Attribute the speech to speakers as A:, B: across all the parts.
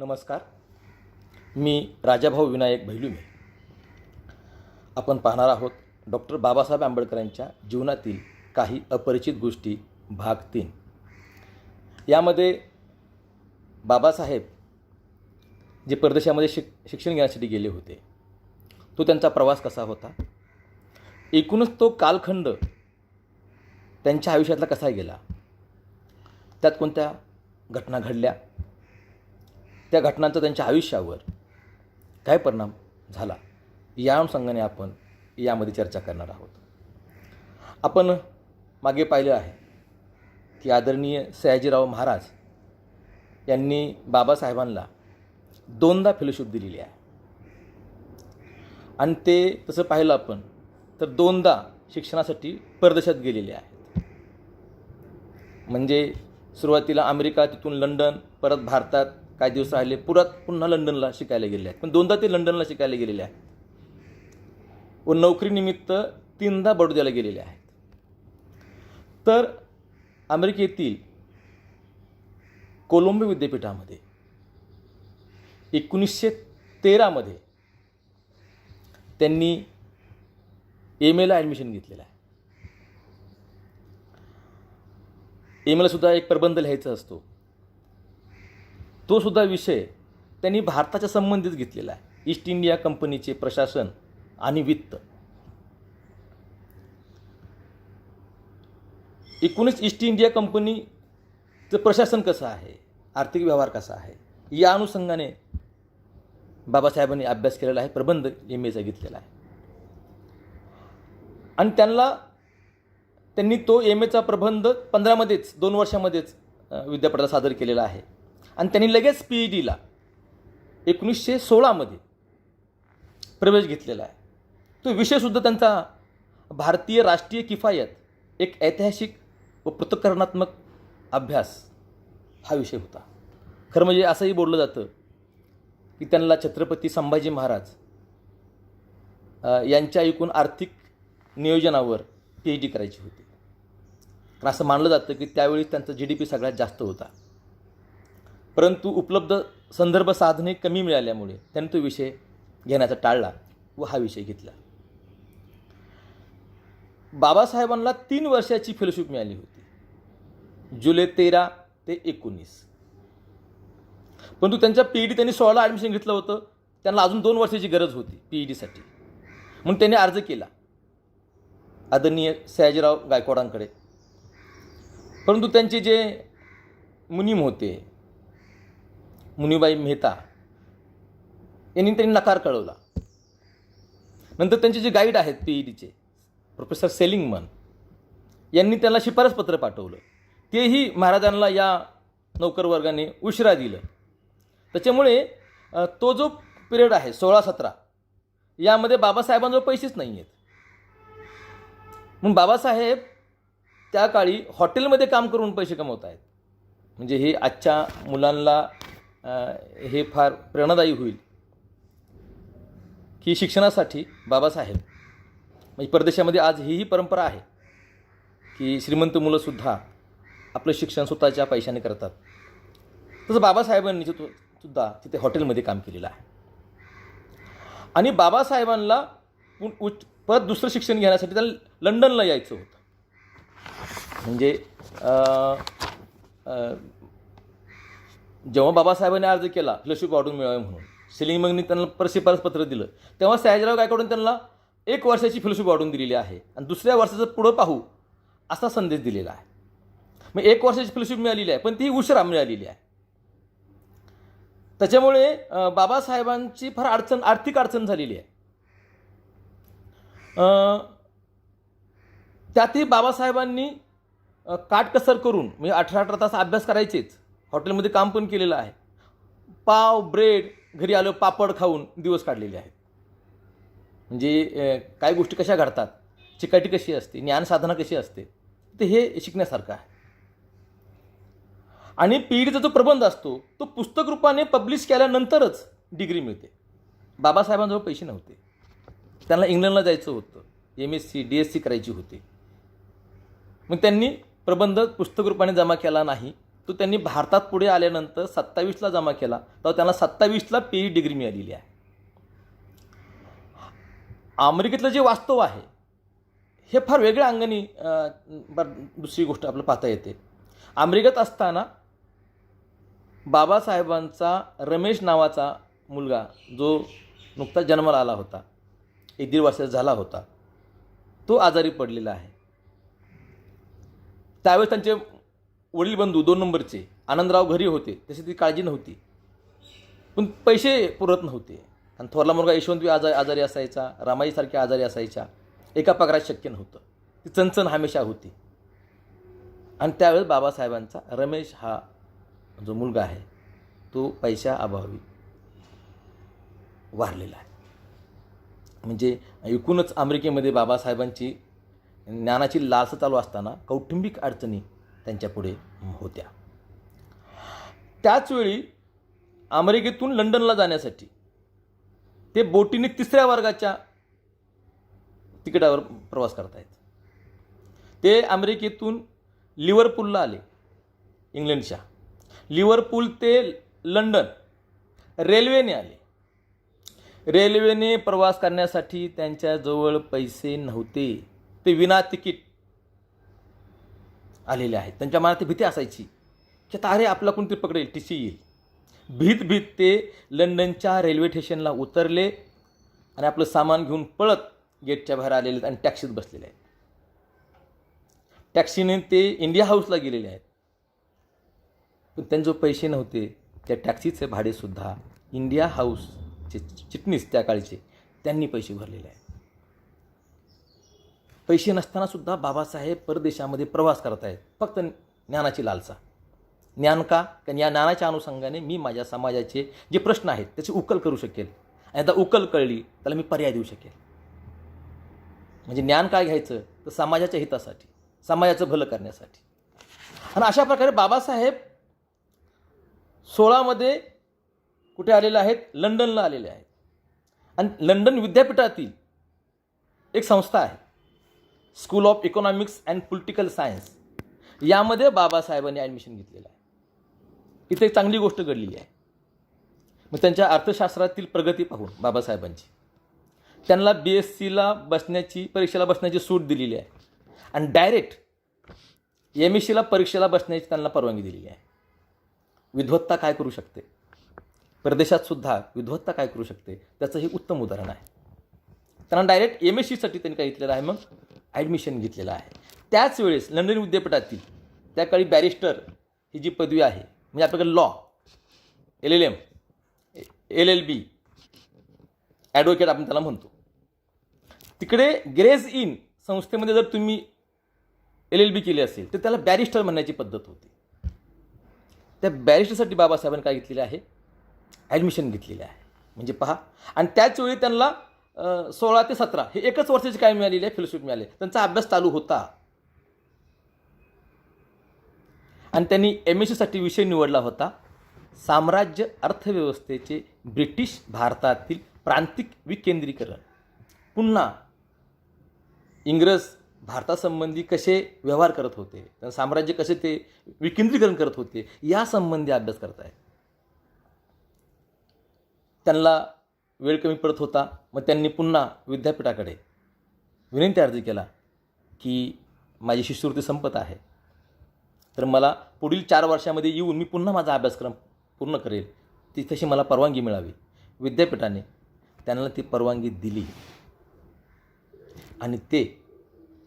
A: नमस्कार. मी राजाभाऊ विनायक भैलुमे. आपण पाहणार आहोत डॉक्टर बाबासाहेब आंबेडकरांच्या जीवनातील काही अपरिचित गोष्टी भाग तीन. यामध्ये बाबासाहेब जे परदेशामध्ये शिक शिक्षण घेण्यासाठी गेले होते तो त्यांचा प्रवास कसा होता? एकूणच तो कालखंड त्यांच्या आयुष्यातला कसा गेला? त्यात कोणत्या घटना घडल्या? त्या घटनांचा त्यांच्या आयुष्यावर काय परिणाम झाला? या अनुषंगाने आपण यामध्ये चर्चा करणार आहोत. आपण मागे पाहिलं आहे की आदरणीय सयाजीराव महाराज यांनी बाबासाहेबांना दोनदा फेलोशिप दिलेली आहे. आणि ते तसं पाहिलं आपण तर दोनदा शिक्षणासाठी परदेशात गेलेले आहेत. म्हणजे सुरुवातीला अमेरिका तिथून लंडन परत भारतात काही दिवस राहिले पुरात पुन्हा लंडनला शिकायला गेले आहेत. पण दोनदा ते लंडनला शिकायला गेलेले आहेत. व नोकरीनिमित्त तीनदा बडोद्याला गेलेले आहेत. तर अमेरिकेतील कोलंबो विद्यापीठामध्ये एकोणीसशे तेरामध्ये त्यांनी एम एला ॲडमिशन घेतलेलं आहे. एम सुद्धा एक प्रबंध लिहायचा असतो. तोसुद्धा विषय त्यांनी भारताच्या संबंधित घेतलेला आहे. ईस्ट इंडिया कंपनीचे प्रशासन आणि वित्त. एकूणच ईस्ट इंडिया कंपनीचं प्रशासन कसं आहे? आर्थिक व्यवहार कसा आहे? या अनुषंगाने बाबासाहेबांनी अभ्यास केलेला आहे प्रबंध एम एचा घेतलेला आहे. आणि त्यांना त्यांनी तो एम एचा प्रबंध पंधरामध्येच दोन वर्षामध्येच विद्यापीठाला सादर केलेला आहे. आणि त्यांनी लगेच पी ई डीला एकोणीसशे सोळामध्ये प्रवेश घेतलेला आहे. तो विषयसुद्धा त्यांचा भारतीय राष्ट्रीय किफायत एक ऐतिहासिक व पृथक्करणात्मक अभ्यास हा विषय होता. खरं म्हणजे असंही बोललं जातं की त्यांना छत्रपती संभाजी महाराज यांच्या एकूण आर्थिक नियोजनावर पी एच डी करायची होती. कारण असं मानलं जातं की त्यावेळी त्यांचा जी डी पी सगळ्यात जास्त होता. परंतु उपलब्ध संदर्भ साधने कमी मिळाल्यामुळे त्यांनी तो विषय घेण्याचा टाळला व हा विषय घेतला. बाबासाहेबांना तीन वर्षाची फेलोशिप मिळाली होती. जुलै तेरा ते एकोणीस. परंतु त्यांच्या पी ई डी त्यांनी सोळा ॲडमिशन घेतलं होतं. त्यांना अजून दोन वर्षाची गरज होती पी ई डीसाठी म्हणून त्यांनी अर्ज केला. आदरणीय सयाजीराव गायकवाडांकडे. परंतु त्यांचे जे मुनीम होते मुनीबाई मेहता यांनी त्यांनी नकार कळवला. नंतर त्यांचे जे गाईड आहेत पी ई डीचे प्रोफेसर सेलिंगमन यांनी त्यांना शिफारसपत्र पाठवलं. तेही महाराजांना या नोकरवर्गाने उशिरा दिलं. त्याच्यामुळे तो जो पिरियड आहे सोळा सतरा यामध्ये बाबासाहेबांजवळ पैसेच नाही आहेत म्हणून बाबासाहेब त्या काळी हॉटेलमध्ये काम करून पैसे कमवत आहेत म्हणजे हे आजच्या मुलांना हे फार प्रेरणादायी होईल की शिक्षणासाठी बाबासाहेब म्हणजे परदेशामध्ये आज हीही परंपरा आहे की श्रीमंत मुलंसुद्धा आपलं शिक्षण स्वतःच्या पैशाने करतात. तसं बाबासाहेबांनी सु- सुद्धा तिथे हॉटेलमध्ये काम केलेलं आहे. आणि बाबासाहेबांना पु- उच्च परत दुसरं शिक्षण घेण्यासाठी त्याला लंडनला यायचं होतं. म्हणजे जेव्हा बाबासाहेबांनी अर्ज केला फेलोशिप वाढून मिळावे म्हणून. सिलिंग मगनी त्यांना परत शिफारसपत्र दिलं. तेव्हा सयाजीराव गायकवाडून त्यांना एक वर्षाची फेलोशिप वाढून दिलेली आहे. आणि दुसऱ्या वर्षाचं पुढं पाहू असा संदेश दिलेला आहे. मग एक वर्षाची फेलोशिप मिळालेली आहे पण ती उशिरा मिळालेली आहे. त्याच्यामुळे बाबासाहेबांची फार अडचण आर्थिक अडचण झालेली आहे. त्यातही बाबासाहेबांनी काटकसर करून म्हणजे अठरा अठरा तास अभ्यास करायचेच. हॉटेलमध्ये काम पण केलेलं आहे. पाव ब्रेड घरी आलं पापड खाऊन दिवस काढलेले आहेत. म्हणजे काय गोष्टी कशा घडतात? चिकाटी कशी असते? ज्ञानसाधना कशी असते? ते हे शिकण्यासारखं आहे. आणि पीडीचा जो प्रबंध असतो तो पुस्तक रूपाने पब्लिश केल्यानंतरच डिग्री मिळते. बाबासाहेबांजवळ पैसे नव्हते. त्यांना इंग्लंडला जायचं होतं. M S C D S C करायची होती. मग त्यांनी प्रबंध पुस्तक रूपाने जमा केला नाही. तो त्यांनी भारतात पुढे आल्यानंतर सत्तावीसला जमा केला. तर त्यांना सत्तावीसला पी डिग्री मिळालेली आहे. अमेरिकेतलं जे वास्तव आहे हे फार वेगळ्या अंगाने दुसरी गोष्ट आपलं पाहता येते. अमेरिकेत असताना बाबासाहेबांचा रमेश नावाचा मुलगा जो नुकताच जन्माला आला होता एक दीड वर्षाचा झाला होता तो आजारी पडलेला आहे. त्यावेळेस त्यांचे वडील बंधू दोन नंबरचे आनंदराव घरी होते तशी ती काळजी नव्हती. पण पैसे पुरत नव्हते. आणि थोरला मुलगा यशवंतवी आजार आजारी असायचा रामाईसारख्या आजारी असायच्या एका पगारात शक्य नव्हतं. ती चणचण हमेशा होती. आणि त्यावेळेस बाबासाहेबांचा रमेश हा जो मुलगा आहे तो पैशा अभावी वारलेला आहे. म्हणजे एकूणच अमेरिकेमध्ये बाबासाहेबांची ज्ञानाची लालसा चालू असताना कौटुंबिक अडचणी त्यांच्यापुढे होत्या. त्याचवेळी अमेरिकेतून लंडनला जाण्यासाठी ते बोटीने तिसऱ्या वर्गाच्या तिकिटावर प्रवास करतायत. ते अमेरिकेतून लिव्हरपूलला आले इंग्लंडच्या. लिव्हरपूल ते लंडन रेल्वेने आले. रेल्वेने प्रवास करण्यासाठी त्यांच्याजवळ पैसे नव्हते. ते विना तिकीट आलेले आहेत. त्यांच्या मनात भीती असायची की आता अरे आपला कोणतरी पकडेल टी सी येईल. भीत भीत ते लंडनच्या रेल्वे स्टेशनला उतरले आणि आपलं सामान घेऊन पळत गेटच्या बाहेर आलेले आहेत आणि टॅक्सीत बसलेले आहेत. टॅक्सीने ते इंडिया हाऊसला गेलेले आहेत. पण त्यांचे पैसे नव्हते त्या टॅक्सीचे भाडेसुद्धा इंडिया हाऊसचे चिटणीस त्या काळचे त्यांनी पैसे भरलेले आहेत. पैसे नसतानासुद्धा बाबासाहेब परदेशामध्ये प्रवास करत आहेत. फक्त ज्ञानाची लालसा. ज्ञान का? कारण या ज्ञानाच्या अनुषंगाने मी माझ्या समाजाचे जे प्रश्न आहेत त्याची उकल करू शकेल. आणि आता उकल कळली त्याला मी पर्याय देऊ शकेल. म्हणजे ज्ञान काय घ्यायचं? तर समाजाच्या हितासाठी समाजाचं भलं करण्यासाठी. आणि अशा प्रकारे बाबासाहेब सोळामध्ये कुठे आलेले आहेत? लंडनला आलेले आहेत. आणि लंडन विद्यापीठातील एक संस्था आहे. School of economics and political science यामध्ये बाबासाहेबांनी ॲडमिशन घेतलेलं आहे. इथे एक चांगली गोष्ट घडलेली आहे. मग त्यांच्या अर्थशास्त्रातील प्रगती पाहून बाबासाहेबांची. त्यांना बी एस सीला बसण्याची परीक्षेला बसण्याची सूट दिलेली आहे. आणि डायरेक्ट एम एस सीला परीक्षेला बसण्याची त्यांना परवानगी दिलेली आहे. विद्वत्ता काय करू शकते? परदेशात सुद्धा विद्वत्ता काय करू शकते? त्याचं हे उत्तम उदाहरण आहे. त्यांना डायरेक्ट एम एस सीसाठी त्यांनी काय घेतलेलं आहे मग? ॲडमिशन घेतलेलं आहे. त्याच वेळेस लंडन विद्यापीठातील त्या काळी बॅरिस्टर ही जी पदवी आहे म्हणजे आपल्याकडे law L L M L L B advocate आपण त्याला म्हणतो. तिकडे ग्रेज इन संस्थेमध्ये जर तुम्ही एल एल बी केली असेल तर त्याला बॅरिस्टर म्हणण्याची पद्धत होती. त्या बॅरिस्टरसाठी बाबासाहेबांनी काय घेतलेलं आहे? ॲडमिशन घेतलेलं आहे. म्हणजे पहा. आणि त्याच वेळी त्यांना सोळा ते सतरा. हे एकच वर्षाची काय मिळालेली आहे? फेलोशिप मिळाले त्यांचा अभ्यास चालू होता. आणि त्यांनी एम एस सीसाठी विषय निवडला होता. साम्राज्य अर्थव्यवस्थेचे ब्रिटिश भारतातील प्रांतिक विकेंद्रीकरण. पुन्हा इंग्रज भारतासंबंधी कसे व्यवहार करत होते? साम्राज्य कसे ते विकेंद्रीकरण करत होते? यासंबंधी अभ्यास करत आहे त्यांना वेळ कमी पडत होता मग त्यांनी पुन्हा विद्यापीठाकडे विनंती अर्ज केला की माझी शिष्यवृत्ती संपत आहे. तर मला पुढील चार वर्षामध्ये येऊन मी पुन्हा माझा अभ्यासक्रम पूर्ण करेल. ती तशी मला परवानगी मिळावी. विद्यापीठाने त्यांना ती परवानगी दिली. आणि ते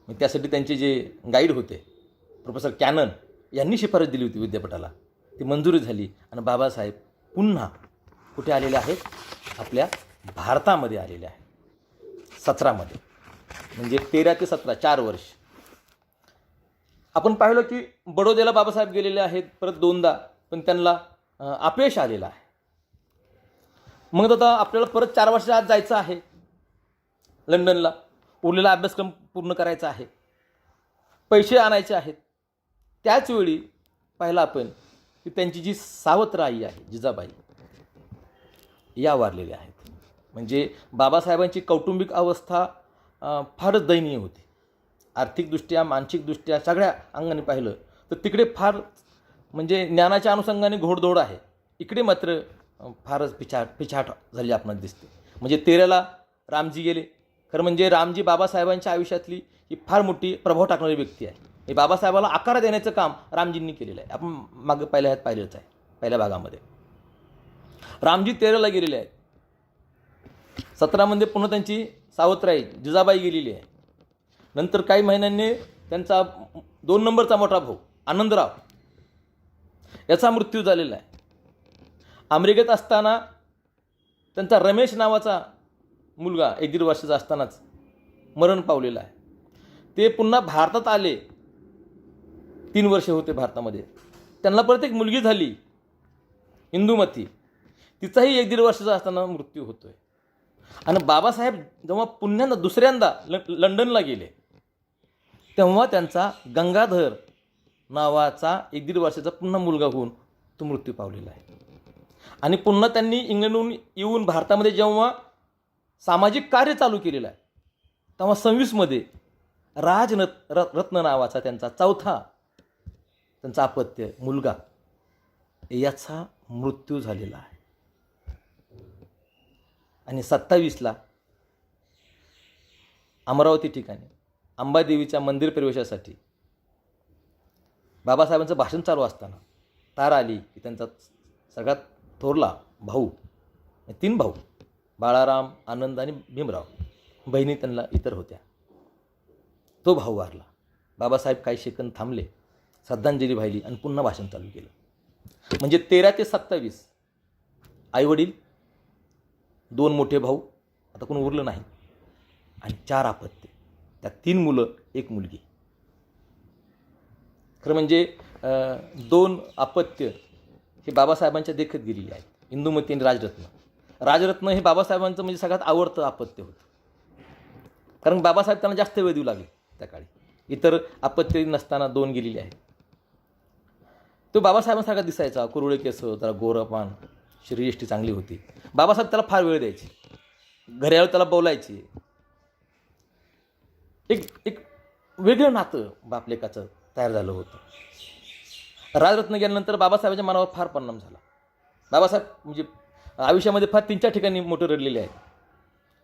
A: मग त्यासाठी त्यांचे जे गाईड होते प्रोफेसर कॅनन यांनी शिफारस दिली होती विद्यापीठाला. ती मंजुरी झाली आणि बाबासाहेब पुन्हा कुठे आलेले आहेत? आपल्या भारतामध्ये आलेले आहेत. सतरामध्ये. म्हणजे तेरा ते सतरा चार वर्ष. आपण पाहिलं की बडोद्याला बाबासाहेब गेलेले आहेत परत दोनदा पण त्यांना अपयश आलेलं आहे. मग आता आपल्याला परत चार वर्षाच्या आत जायचं आहे. लंडनला उरलेला अभ्यासक्रम पूर्ण करायचा आहे. पैसे आणायचे आहेत. त्याच वेळी पाहिलं आपण की त्यांची जी सावत्र आई आहे जिजाबाई या वारलेल्या आहेत. म्हणजे बाबासाहेबांची कौटुंबिक अवस्था फारच दयनीय होती. आर्थिकदृष्ट्या मानसिकदृष्ट्या सगळ्या अंगाने पाहिलं तर तिकडे फार म्हणजे ज्ञानाच्या अनुषंगाने घोडदौड आहे. इकडे मात्र फारच पिछाट पिछाट झाली आपणाला दिसते. म्हणजे तेराला रामजी गेले. खरं म्हणजे रामजी बाबासाहेबांच्या आयुष्यातली ही फार मोठी प्रभाव टाकणारी व्यक्ती आहे. हे बाबासाहेबाला आकार देण्याचं काम रामजींनी केलेलं आहे. आपण मागं पहिल्या ह्यात पाहिलंच आहे. पहिल्या भागामध्ये. रामजी तेराला गेलेले आहेत. सतरामध्ये पुन्हा त्यांची सावत्राई जिजाबाई गेलेली आहे. नंतर काही महिन्यांनी त्यांचा दोन नंबरचा मोठा भाऊ आनंदराव याचा मृत्यू झालेला आहे. अमेरिकेत असताना त्यांचा रमेश नावाचा मुलगा एक दीड वर्षाचा असतानाच मरण पावलेला आहे. ते पुन्हा भारतात आले. तीन वर्ष होते भारतामध्ये. त्यांना परत एक मुलगी झाली. इंदुमती. तिचाही एक दीड वर्षाचा असताना मृत्यू होतोय. आणि बाबासाहेब जेव्हा पुन्हा दुसऱ्यांदा ल लंडनला गेले तेव्हा त्यांचा गंगाधर नावाचा एक दीड वर्षाचा पुन्हा मुलगा होऊन तो मृत्यू पावलेला आहे. आणि पुन्हा त्यांनी इंग्लंडहून येऊन भारतामध्ये जेव्हा सामाजिक कार्य चालू केलेलं आहे तेव्हा सव्वीसमध्ये राजनत र रत्न नावाचा त्यांचा चौथा त्यांचा अपत्य मुलगा याचा मृत्यू झालेला आहे. आणि सत्तावीसला अमरावती ठिकाणी अंबादेवीच्या मंदिर प्रवेशासाठी बाबासाहेबांचं भाषण चालू असताना तार आली की त्यांचा सगळ्यात थोरला भाऊ म्हणजे तीन भाऊ बाळाराम आनंद आणि भीमराव बहिणी त्यांना इतर होत्या. तो भाऊ वारला. बाबासाहेब काही सेकंद थांबले श्रद्धांजली वाहिली आणि पुन्हा भाषण चालू केलं. म्हणजे तेरा ते सत्तावीस आईवडील दोन मोठे भाऊ आता कोण उरलं नाही. आणि चार अपत्य त्या तीन मुलं एक मुलगी. खरं म्हणजे दोन अपत्य हे बाबासाहेबांच्या देखत गेलेली आहेत. इंदुमती आणि राजरत्न. राजरत्न हे बाबासाहेबांचं म्हणजे सगळ्यात आवडतं अपत्य होतं. कारण बाबासाहेब त्यांना जास्त वेळ देऊ लागले त्या काळी. इतर अपत्य नसताना दोन गेलेली आहेत. तो बाबासाहेबांसारखा दिसायचा. कुरुळे केस जरा गोरपान श्रीयष्टी चांगली होती. बाबासाहेब त्याला फार वेळ द्यायचे. घरी आलो त्याला बोलायची. एक एक वेगळं नातं बापलेकाचं तयार झालं होतं. राजरत्न गेल्यानंतर बाबासाहेबांच्या मनावर फार परिणाम झाला. बाबासाहेब म्हणजे आयुष्यामध्ये फार तीन चार ठिकाणी मोठं रडलेले आहेत.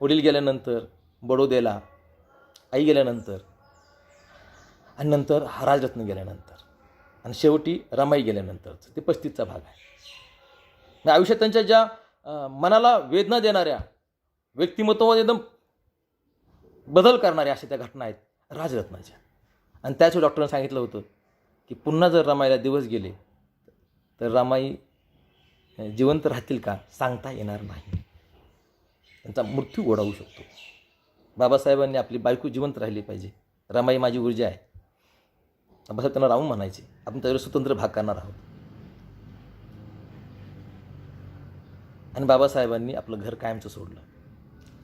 A: वडील गेल्यानंतर बडोद्याला आई गेल्यानंतर आणि नंतर हा राजरत्न गेल्यानंतर. आणि शेवटी रमाई गेल्यानंतरचं. ते पस्तीसचा भाग आहे. म्हणजे आयुष्यात त्यांच्या ज्या मनाला वेदना देणाऱ्या व्यक्तिमत्वामध्ये एकदम बदल करणाऱ्या अशा त्या घटना आहेत राजरत्नाच्या. आणि त्याच डॉक्टरांनी सांगितलं होतं की पुन्हा जर रमाईला दिवस गेले तर रमाई जिवंत राहतील का? सांगता येणार नाही. त्यांचा मृत्यू ओढावू शकतो. बाबासाहेबांनी आपली बायको जिवंत राहिली पाहिजे. रमाई माझी ऊर्जा आहे. बाबासाहेब त्यांना राहून म्हणायचे. आपण त्याच्यावर स्वतंत्र भाग करणार आहोत. आणि बाबासाहेबांनी आपलं घर कायमचं सोडलं.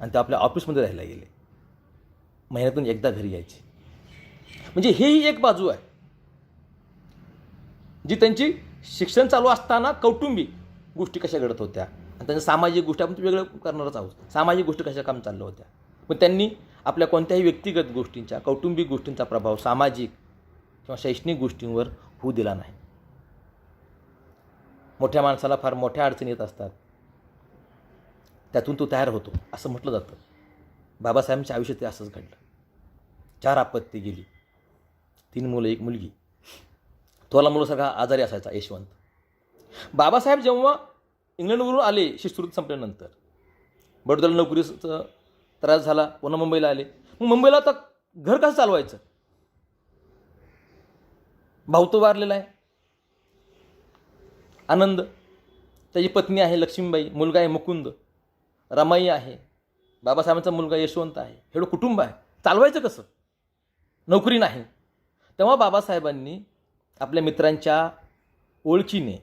A: आणि ते आपल्या ऑफिसमध्ये राहायला गेले. महिन्यातून एकदा घरी यायचे. म्हणजे हेही एक बाजू आहे. जी त्यांची शिक्षण चालू असताना कौटुंबिक गोष्टी कशा घडत होत्या? आणि त्यांच्या सामाजिक गोष्टी आपण वेगळं करणारच आहोत. सामाजिक गोष्टी कशा काम चालल्या होत्या? मग त्यांनी आपल्या कोणत्याही व्यक्तिगत गोष्टींचा कौटुंबिक गोष्टींचा प्रभाव सामाजिक किंवा शैक्षणिक गोष्टींवर होऊ दिला नाही. मोठ्या माणसाला फार मोठ्या अडचणी येत असतात. त्यातून तो तयार होतो असं म्हटलं जातं. बाबासाहेबांच्या आयुष्यात ते असंच घडलं. चार आपत्ती गेली. तीन मुलं एक मुलगी. तोला मुलं आजारी असायचा यशवंत. बाबासाहेब जेव्हा इंग्लंडवरून आले शिस्तृत संपल्यानंतर. बडोद्याला नोकरीचा त्रास झाला पुन्हा मुंबईला आले. मग मुंबईला आता घर कसं चालवायचं? भाऊ तो वारलेला आहे. आनंद. त्याची पत्नी आहे लक्ष्मीबाई मुलगा आहे मुकुंद. रमाई आहे बाबासाहेबांचा मुलगा यशवंत आहे एवढं कुटुंब आहे. चालवायचं कसं? नोकरी नाही. तेव्हा बाबासाहेबांनी आपल्या मित्रांच्या ओळखीने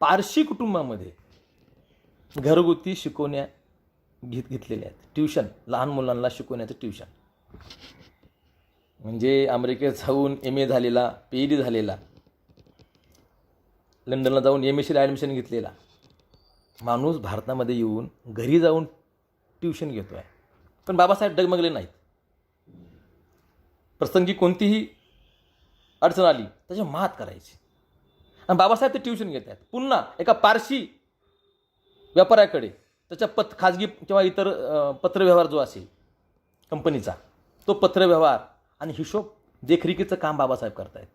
A: पारशी कुटुंबामध्ये घरगुती शिकवण्या घेत घेतलेल्या आहेत. ट्युशन लहान मुलांना शिकवण्याचं ट्युशन. म्हणजे अमेरिकेत जाऊन एम ए झालेला पी एच डी झालेला लंडनला जाऊन एम एस सीला ॲडमिशन घेतलेला. माणूस भारतामध्ये येऊन घरी जाऊन ट्युशन घेतो आहे पण बाबासाहेब डगमगले नाहीत. प्रसंगी कोणतीही अडचण आली त्याच्या मात करायची. आणि बाबासाहेब ते ट्युशन घेत आहेत पुन्हा एका पारशी व्यापाऱ्याकडे त्याच्या पत खाजगी किंवा इतर पत्रव्यवहार जो असेल कंपनीचा तो पत्रव्यवहार आणि हिशोब देखरेखीचं काम बाबासाहेब करतायत.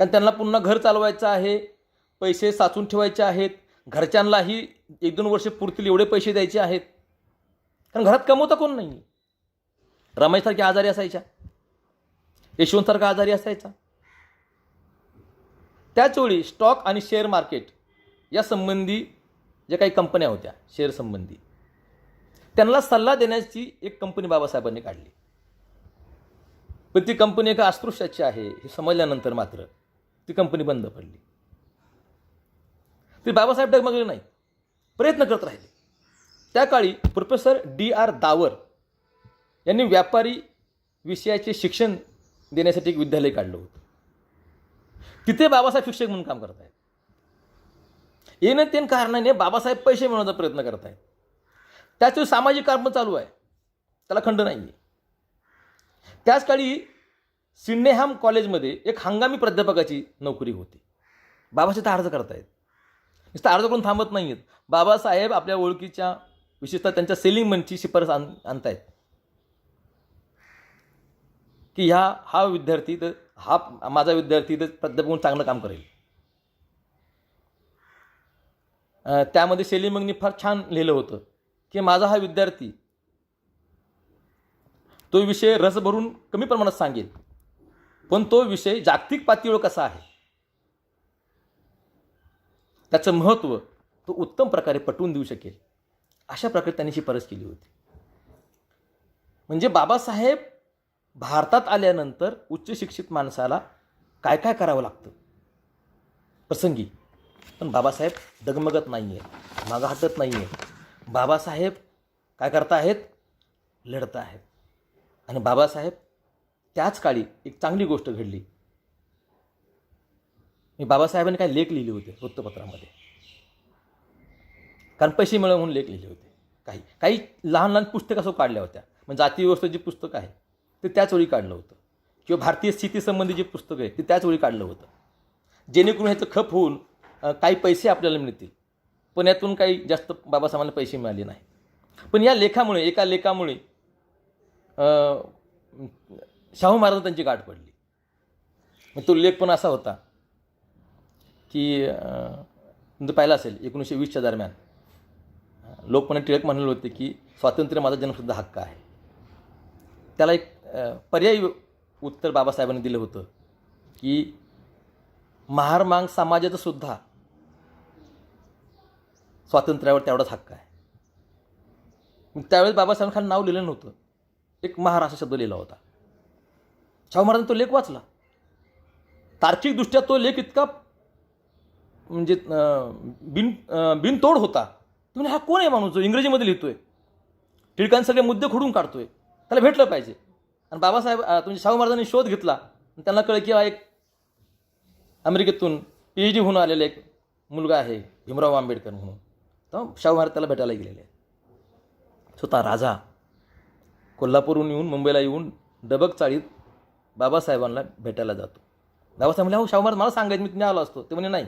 A: कारण त्यांना पुन्हा घर चालवायचं आहे पैसे साचून ठेवायचे आहेत घरच्यांनाही एक दोन वर्ष पुरतील एवढे पैसे द्यायचे आहेत. कारण घरात कमवता कोण नाही? रमेशसारख्या आजारी असायच्या. यशवंतसारखा आजारी असायचा. त्याच वेळी स्टॉक आणि शेअर मार्केट या संबंधी ज्या काही कंपन्या होत्या शेअर संबंधी त्यांना सल्ला देण्याची एक कंपनी बाबासाहेबांनी काढली. पण ती कंपनी एका अस्पृश्याची आहे हे समजल्यानंतर मात्र ती कंपनी बंद पडली. ते बाबासाहेब डगमगले नाही. प्रयत्न करत राहिले. त्या काळी प्रोफेसर डी आर दावर यांनी व्यापारी विषयाचे शिक्षण देण्यासाठी एक विद्यालय काढलं होतं. तिथे बाबासाहेब शिक्षक म्हणून काम करत आहेत येणं तेन कारणाने बाबासाहेब पैसे मिळवण्याचा प्रयत्न करत आहेत त्याच वेळी सामाजिक काम चालू आहे. त्याला खंड नाही आहे त्याच काळी सिन्नेहाम कॉलेजमध्ये एक हंगामी प्राध्यापकाची नोकरी होती. बाबासाहेब अर्ज अर्ज करतायत. नुसतं अर्ज करून थांबत नाही आहेत बाबासाहेब आपल्या ओळखीच्या विशेषतः त्यांच्या सेलिंग मनची शिफारस आण आणतायत. की ह्या हा विद्यार्थी तर हा माझा विद्यार्थी तर प्राध्यापक म्हणून चांगलं काम करेल. त्यामध्ये सेलिंग मगनी फार छान लिहिलं होतं की माझा हा विद्यार्थी तो विषय रस भरून कमी प्रमाणात सांगेल. पण तो विषय जागतिक पातळीवर कसा आहे? त्याचं महत्त्व तो उत्तम प्रकारे पटवून देऊ शकेल. अशा प्रकारे त्यांनी शिफारस केली होती. म्हणजे बाबासाहेब भारतात आल्यानंतर उच्च शिक्षित माणसाला काय काय करावं लागतं? प्रसंगी. पण बाबासाहेब दगमगत नाही आहे मागं हटत नाही आहे बाबासाहेब काय करताहेत लढत आहेत. आणि बाबासाहेब त्याच काळी एक चांगली गोष्ट घडली. मी बाबासाहेबांनी काय लेख लिहिले होते वृत्तपत्रामध्ये? कारण पैसे मिळव म्हणून लेख लिहिले होते. काही काही लहान लहान पुस्तकं असं काढल्या होत्या. म्हणजे जातीव्यवस्था जी पुस्तकं आहे ते त्याच वेळी काढलं होतं. किंवा भारतीय स्थितीसंबंधी जे पुस्तकं आहे ते त्याच वेळी काढलं होतं. जेणेकरून ह्याचं खप होऊन काही पैसे आपल्याला मिळतील. पण यातून काही जास्त बाबासाहेबांना पैसे मिळाले नाही. पण या लेखामुळे एका लेखामुळे शाहू महाराजांची त्यांची गाठ पडली. मग तो लेख पण असा होता की अं, तुम्ही म्हणजे पाहिलं असेल एकोणीसशे वीसच्या दरम्यान अं, लोकमान्य टिळक म्हणले होते की स्वातंत्र्य माझा जन्मसिद्ध हक्क आहे. त्याला एक पर्यायी उत्तर बाबासाहेबांनी दिलं होतं की महारमांग समाजाचं सुद्धा स्वातंत्र्यावर तेवढाच हक्क आहे. मग त्यावेळेस बाबासाहेब खान नाव लिहिलं नव्हतं. एक महाराष्ट्र शब्द लिहिला होता. शाहू महाराजांनी तो लेख वाचला. तार्किकदृष्ट्या तो लेख इतका म्हणजे बिन बिनतोड होता. तुम्ही हा कोण आहे माणूस जो इंग्रजीमध्ये लिहितोय? टिळकांचे सगळे मुद्दे खोडून काढतोय. त्याला भेटलं पाहिजे. आणि बाबासाहेब तुमच्या म्हणजे शाहू महाराजांनी शोध घेतला. आणि त्यांना कळलं की हा एक अमेरिकेतून पी एच डी होऊन आलेला एक मुलगा आहे भीमराव आंबेडकर म्हणून. तर शाहू महाराज त्याला भेटायला गेलेले आहेत. स्वतः राजा. कोल्हापूरहून येऊन मुंबईला येऊन डबक चाळीत बाबासाहेबांना भेटायला जातो. बाबासाहेब म्हणले हो शाहू महाराज मला सांगायचं मी तुम्ही आलो असतो. ते म्हणे नाही.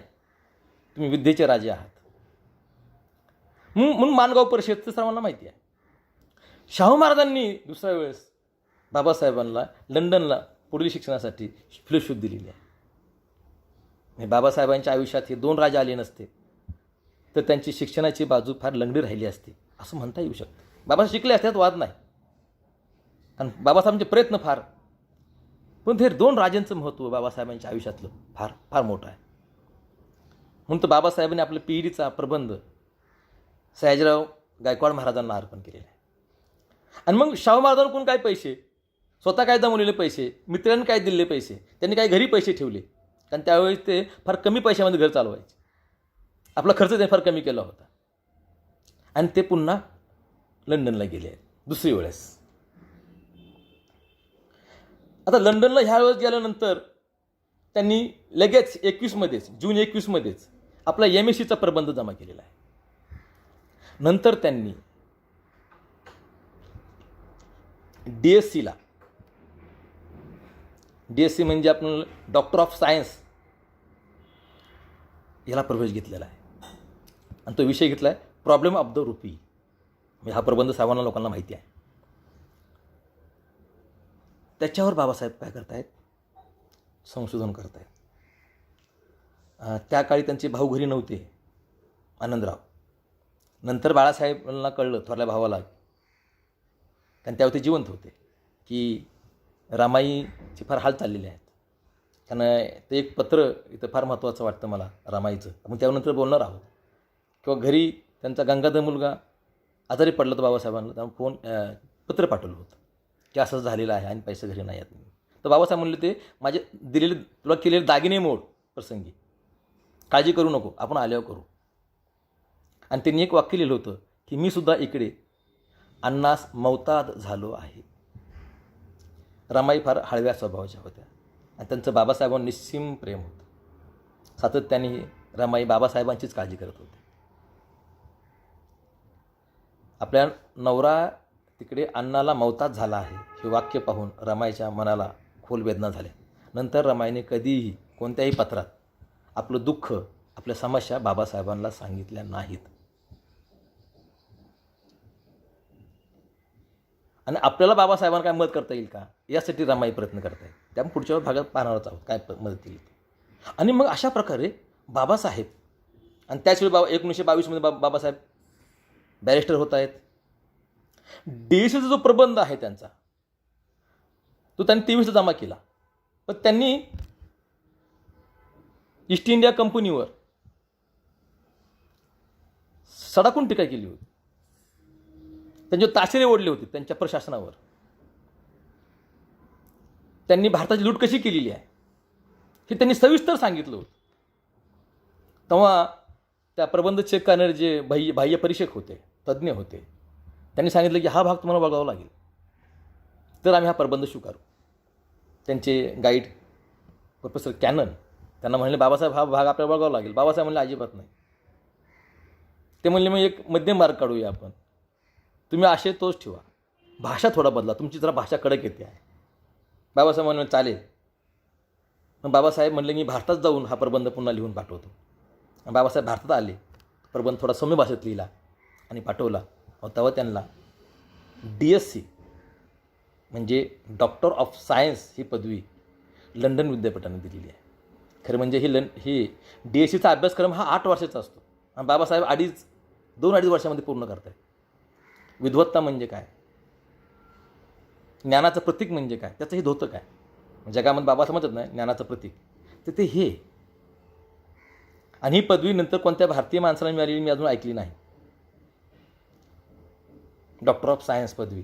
A: तुम्ही विद्येचे राजे आहात. म्हणून माणगाव मानगाव परिषदचं सर्वांना माहिती आहे. शाहू महाराजांनी दुसऱ्या वेळेस बाबासाहेबांना लंडनला पुढील शिक्षणासाठी फेलोशिप दिलेली आहे. आणि बाबासाहेबांच्या आयुष्यात हे दोन राजा आले नसते तर त्यांची शिक्षणाची बाजू फार लंगडी राहिली असती असं म्हणता येऊ शकतं. बाबा शिकले असतात वाद नाही. कारण बाबासाहेबांचे प्रयत्न फार पण ते दोन राजांचं महत्त्व बाबासाहेबांच्या आयुष्यातलं फार फार मोठं आहे. म्हणून तर बाबासाहेबांनी आपल्या पिढीचा प्रबंध सयाजीराव गायकवाड महाराजांना अर्पण केलेला आहे. आणि मग शाहू महाराजांकडून काय पैसे? स्वतः काय जमवलेले पैसे? मित्रांनी काय दिलेले पैसे? त्यांनी काय घरी पैसे ठेवले? कारण त्यावेळेस ते फार कमी पैशामध्ये घर चालवायचे. आपला खर्च त्यांनी फार कमी केला होता. आणि ते पुन्हा लंडनला गेले आहेत दुसरी वेळेस. आता लंडनला ह्या वेळेस गेल्यानंतर त्यांनी लगेच एकवीसमध्येच जून एकवीसमध्येच आपला एम एस सीचा प्रबंध जमा केलेला आहे. नंतर त्यांनी डी एस सीला डी एस सी म्हणजे आपण डॉक्टर ऑफ सायन्स याला प्रवेश घेतलेला आहे. आणि तो विषय घेतला आहे प्रॉब्लेम ऑफ द रुपी म्हणजे हा प्रबंध सर्वांना लोकांना माहिती आहे. त्याच्यावर बाबासाहेब काय करतायत? संशोधन करतायत. त्या काळी त्यांचे भाऊ घरी नव्हते आनंदराव. नंतर बाळासाहेबांना कळलं थोरल्या भावाला कारण त्यावरती ते जिवंत होते की रामाईचे फार हाल चाललेले आहेत. कारण ते एक पत्र इथं फार महत्त्वाचं वाटतं मला रामाईचं. आपण त्यानंतर बोलणार आहोत. किंवा घरी त्यांचा गंगाधर मुलगा आजारी पडला तर बाबासाहेबांना त्यामुळे फोन पत्र पाठवलं होतं की असं झालेलं आहे आणि पैसे घरी नाही आहेत तर बाबासाहेब म्हणले ते माझे दिलेले तुला केलेले दागिने मोड प्रसंगी. काळजी करू नको आपण आल्यावर करू. आणि त्यांनी एक वाक्य लिहिलं होतं की मी सुद्धा इकडे अन्नास मौताद झालो आहे. रमाई फार हळव्या स्वभावाच्या होत्या. आणि त्यांचं बाबासाहेबांवर निस्सीम प्रेम होतं. सातत्याने रमाई बाबासाहेबांचीच काळजी करत होती. आपल्या नवरा तिकडे अन्नाला मौताज झाला आहे हे वाक्य पाहून रमाईच्या मनाला खोल वेदना झाल्या. नंतर रमाईने कधीही कोणत्याही पत्रात आपलं दुःख आपल्या समस्या बाबासाहेबांना सांगितल्या नाहीत. आणि आपल्याला बाबासाहेबांना काय मदत करता येईल का? यासाठी रमाई प्रयत्न करता येईल त्यामुळे पुढच्या भागात पाहणारच आहोत काय मदत केली आणि मग अशा प्रकारे बाबासाहेब आणि त्याचवेळी बाबा एकोणीसशे बावीसमध्ये बा बाबासाहेब बॅरिस्टर होत आहेत. डी एस जो प्रबंध आहे त्यांचा तो त्यांनी तेवीसला जमा केला. पण त्यांनी ईस्ट इंडिया कंपनीवर सडाकून टीका केली होती. त्यांचे ताशेरे ओढले होते त्यांच्या प्रशासनावर. त्यांनी भारताची लूट कशी केलेली आहे हे त्यांनी सविस्तर सांगितलं होतं. तेव्हा त्या प्रबंध चेक करणारे जे बाह्य बाह्य परीक्षक होते तज्ज्ञ होते त्यांनी सांगितलं की हा भाग तुम्हाला बघावा लागेल. तर आम्ही हा प्रबंध स्वीकारू. त्यांचे गाईड प्रोफेसर कॅनन त्यांना म्हणले बाबासाहेब हा भाग आपल्याला बघावा लागेल. बाबासाहेब म्हणले अजिबात नाही. ते म्हणले मग एक मध्यम मार्ग काढूया आपण. तुम्ही आशय तोच ठेवा. भाषा थोडा बदला. तुमची जरा भाषा कडक येते. आहे बाबासाहेब म्हणले चालेल. मग बाबासाहेब म्हणले मी भारतात जाऊन हा प्रबंध पुन्हा लिहून पाठवतो. बाबासाहेब भारतात आले. प्रबंध थोडा सौम्य भाषेत लिहिला आणि पाठवला. तेव्हा त्यांना डी एस सी म्हणजे डॉक्टर ऑफ सायन्स ही पदवी लंडन विद्यापीठाने दिलेली आहे. खरं म्हणजे ही लन ही डी एस सीचा अभ्यासक्रम हा आठ वर्षाचा असतो. आणि बाबासाहेब अडीच दोन अडीच वर्षामध्ये पूर्ण करत आहेत विद्वत्ता म्हणजे काय? ज्ञानाचं प्रतीक म्हणजे काय? त्याचं हे धोतं काय जगामध्ये बाबा समजत नाही ज्ञानाचं प्रतीक. तर ते हे. आणि ही पदवी नंतर कोणत्या भारतीय माणसाला मिळालेली मी अजून ऐकली नाही. डॉक्टर ऑफ सायन्स पदवी.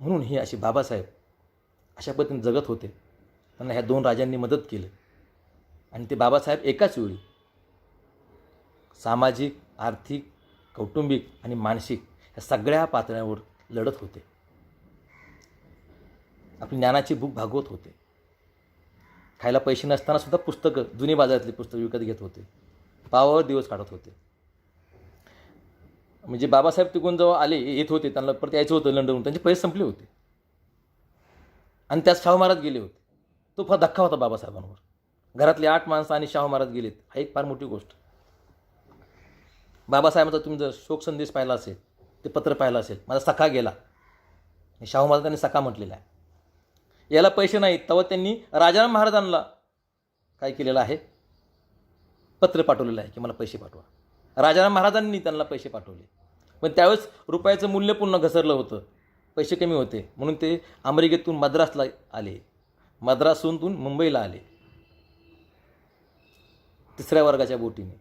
A: म्हणून ही अशी बाबासाहेब अशा पद्धतीने जगत होते. त्यांना ह्या दोन राजांनी मदत केली. आणि ते बाबासाहेब एकाच वेळी. सामाजिक आर्थिक कौटुंबिक आणि मानसिक ह्या सगळ्या पातळ्यांवर लढत होते. आपली ज्ञानाची भूक भागवत होते. खायला पैसे नसताना सुद्धा पुस्तकं जुनी बाजारातली पुस्तकं विकत घेत होते. पावावर दिवस काढत होते. म्हणजे बाबासाहेब तिकून जेव्हा आले येत होते त्यांना परत यायचं होतं लंडनहून त्यांचे पैसे संपले होते. आणि त्याच शाहू महाराज गेले होते. तो फार धक्का होता बाबासाहेबांवर. घरातले आठ माणसं आणि शाहू महाराज गेलेत. हा एक फार मोठी गोष्ट. बाबासाहेबांचा तुम्ही जर शोक संदेश पाहिला असेल ते पत्र पाहिलं असेल माझा सखा गेला. शाहू महाराजांनी सखा म्हटलेला आहे. याला पैसे नाहीत. तेव्हा त्यांनी राजाराम महाराजांना काय केलेलं आहे? पत्र पाठवलेलं आहे की मला पैसे पाठवा. राजाराम महाराजांनी त्यांना पैसे पाठवले. पण त्यावेळेस रुपयाचं मूल्य पुन्हा घसरलं होतं. पैसे कमी होते. म्हणून ते अमेरिकेतून मद्रासला आले. मद्रासहून मुंबईला आले. तिसऱ्या वर्गाच्या बोटीने.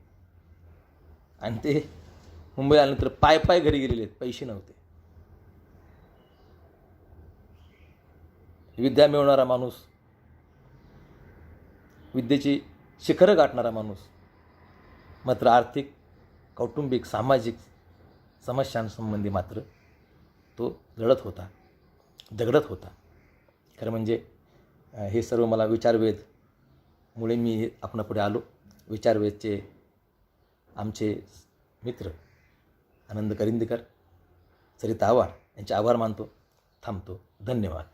A: आणि ते मुंबई आल्यानंतर पाय पाय घरी गेलेले आहेत पैसे नव्हते. विद्या मिळवणारा माणूस विद्येची शिखरं गाठणारा माणूस मात्र आर्थिक कौटुंबिक सामाजिक समस्यांसंबंधी मात्र तो लढत होता झगडत होता. खरं म्हणजे हे सर्व मला विचारवेध मुळे मी हे आपणापुढे आलो. विचारवेदचे आमचे मित्र आनंद करिंदकर सरिता आव्हाड यांचे आभार मानतो थांबतो. धन्यवाद.